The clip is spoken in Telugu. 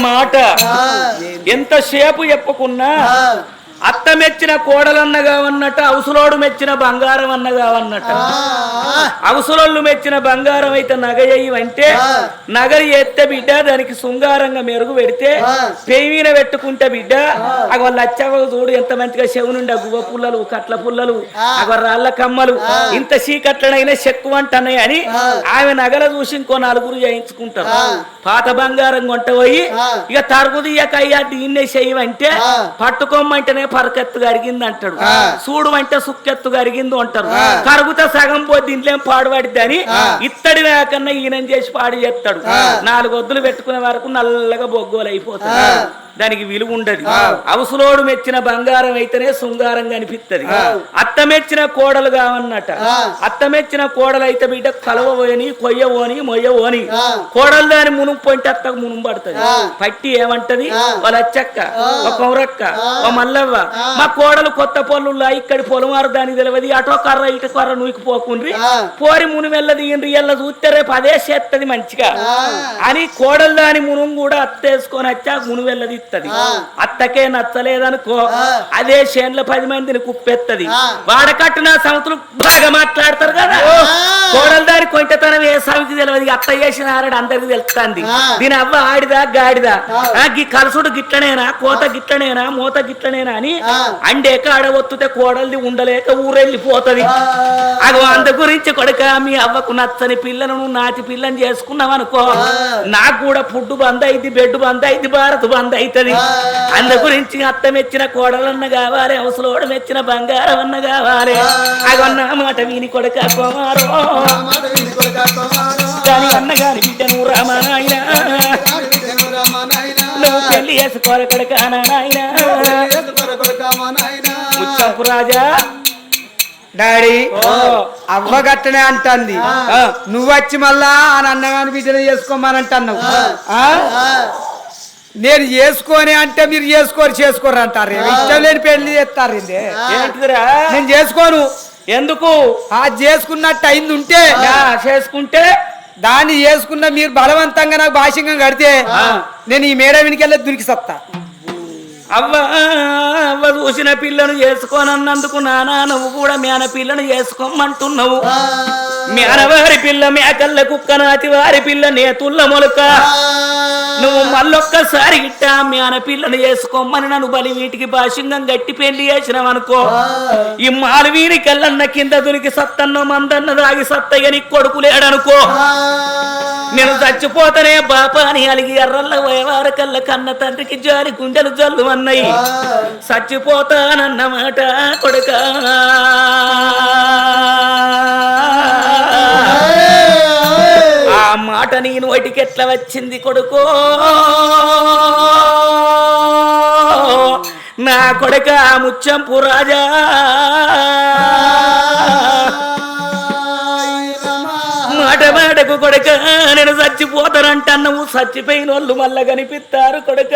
మాట. ఎంతసేపు చెప్పుకున్నా అత్త మెచ్చిన కోడలన్నగా ఉన్నట్టు అవసలోడు మెచ్చిన బంగారం అన్నగా ఉన్నట్టు అవసరోళ్ళు మెచ్చిన బంగారం అయితే నగ అంటే నగ ఎత్తే బిడ్డ దానికి శృంగారంగా మెరుగు పెడితే పెయిన పెట్టుకుంటే బిడ్డ అగ అచ్చవ చూడు ఎంత మంచిగా చెవునుండి గువ్వ పుల్లలు కట్ల పుల్లలు అగ రాళ్ళ కమ్మలు ఇంత చీకట్లనైనా చెక్కు అంటున్నాయి అని ఆమె నగల చూసి ఇంకో నలుగురు చేయించుకుంటారు. పాత బంగారం కొంట పోయి ఇక తరుగుదీయక అయ్యా దీన్నే చెయ్యమంటే పట్టుకోమంటేనే పరకెత్తు కరిగింది అంటాడు. చూడు అంటే సుక్కెత్తు కరిగింది అంటారు. కరుగుతా సగం పోతే ఇంట్లో ఏం పాడుపడిద్ది అని ఇత్తడి వేకన్నా ఈయన చేసి పాడు చేస్తాడు. నాలుగు వద్దులు పెట్టుకునే వరకు నల్లగా బొగ్గోలు అయిపోతాడు దానికి విలువ ఉండదు. అవసలోడు మెచ్చిన బంగారం అయితేనే శృంగారం కనిపిస్తుంది అత్త మెచ్చిన కోడలు కావన్నట. అత్త మెచ్చిన కోడలు అయితే బిడ్డ కలవబోని కొయ్యబోని మొయ్యబోని కోడలు దాని మునుగు పోయింటే అత్తకు మునుగు పడుతుంది. పట్టి ఏమంటది? వాళ్ళ అచ్చక్క ఒక కౌరక్క ఓ మల్లవ్వ. మా కోడలు కొత్త పొల్లు ఇక్కడి పొలమారు దానికి తెలియదు అటో కర్ర ఇటు కర్ర నూకి పోకుండ్రి పోరి మును వెళ్ళది ఎల్ల చూస్తే రేపు అదే చేత్తది మంచిగా. అని కోడలు దాని మునుగు కూడా అత్తేసుకొని వచ్చా మును వెళ్ళది ఇత్తది అత్తకే నచ్చలేదనుకో అదే చేన్ల పది మందిని కుప్పెత్తది. వాడకట్టున సంవత్సరం బాగా మాట్లాడతారు కదా? కోడలు దాని కొంటతనం ఏ సమితి తెలియదు అత్త చేసిన ఆరడు అందరికి తెలుస్తుంది. దీని అవ్వ ఆడిదా గాడిదా? గీ కలసుడు గిట్లనేనా కోత గిట్లనేనా మూత గిట్లనేనా అని అండేక ఆడవొత్తుతే కోడలిది ఉండలేక ఊరెళ్ళిపోతది. అది అంత గురించి కొడుక మీ అవ్వకు నచ్చని పిల్లను నువ్వు నాటి పిల్లని చేసుకున్నావు అనుకో నాకు కూడా ఫుడ్ బంద్ అయింది బెడ్ బంద్ అయింది భారత్ బంద్ అవుతుంది. అందు గురించి అత్త మెచ్చిన కోడలన్న కావాలి అవసలోడు మెచ్చిన బంగారం అన్న కావాలి అగొన్న మాట విని కొడుక కుమారో. దాని అన్న బిడ్డ నువ్వు రామానాయన. నువ్వు పెళ్ళి చేసుకోవాలి కొడుక నాయన. ముచ్చంపు రాజా. డాడీ ఓ. అవ్వ గట్టనే అంటుంది. నువ్వు వచ్చి మళ్ళా ఆ అన్నగాని బిడ్డను చేసుకోమని అంటున్నావు? నేను చేసుకొని అంటే మీరు చేసుకోరు చేసుకోరు అంటారు. ఇష్టం లేని పెళ్ళి చేస్తారు నేను చేసుకోను. ఎందుకు? ఆ చేసుకున్నట్టు అయింది ఉంటే యా, చేసుకుంటే దాన్ని చేసుకున్న మీరు బలవంతంగా నాకు భాష్యంగా కడితే నేను ఈ మేడ వెనుకెళ్ళి దురికి సత్తా. అవ్వ అవ్వ చూసిన పిల్లను చేసుకోనన్నందుకు నానా నువ్వు కూడా మేన పిల్లను చేసుకోమంటున్నావు. మేనవారి పిల్ల మేకల్ల కుక్క నాతి వారి పిల్ల నేతుల్ల మొలక. నువ్వు మళ్ళొక్కసారి గిట్ట మేన పిల్లను చేసుకోమని నన్ను బలి వీటికి భాషంగం గట్టి పెళ్ళి చేసినావనుకో ఈ మాలు వీరి కల్లన్న కింద దునికి సత్తన్న మందన్న దాగి సత్తయ్యని కొడుకు లేడనుకో. నేను చచ్చిపోతనే బాప అని అలిగి ఎర్రల్ల పోయేవారు కళ్ళ కన్న తండ్రికి జారి గుండెలు జల్లు అన్నాయి చచ్చిపోతానన్నమాట కొడుక. మాట నేను వాటికి ఎట్లా వచ్చింది కొడుకో? నా కొడుక ముచ్చంపు రాజా. మాట మాటకు కొడక నేను చచ్చిపోతానంట నువ్వు చచ్చిపోయిన వాళ్ళు మళ్ళా కనిపిస్తారు కొడక.